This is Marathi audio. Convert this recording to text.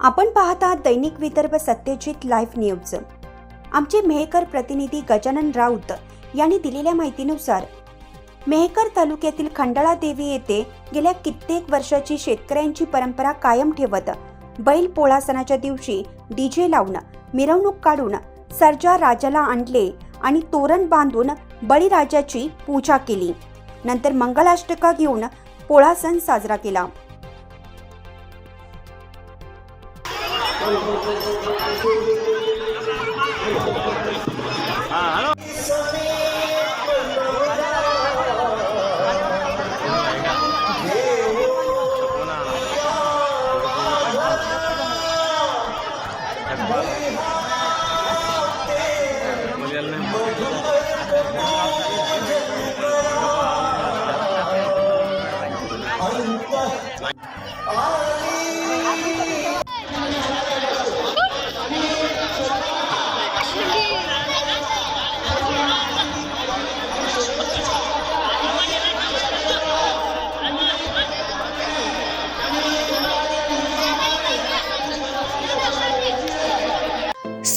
आपण पाहता दैनिक विदर्भ सत्यजित लाईव्ह न्यूज. आमचे मेहकर प्रतिनिधी गजानन राऊत यांनी दिलेल्या माहितीनुसार मेहकर तालुक्यातील खंडाळा देवी येथे गेल्या कित्येक वर्षाची शेतकऱ्यांची परंपरा कायम ठेवत बैल पोळा सणाच्या दिवशी डीजे लावून मिरवणूक काढून सर्जा राजाला आणले आणि तोरण बांधून बळीराजाची पूजा केली. नंतर मंगलाष्टका घेऊन पोळा सण साजरा केला. Oh,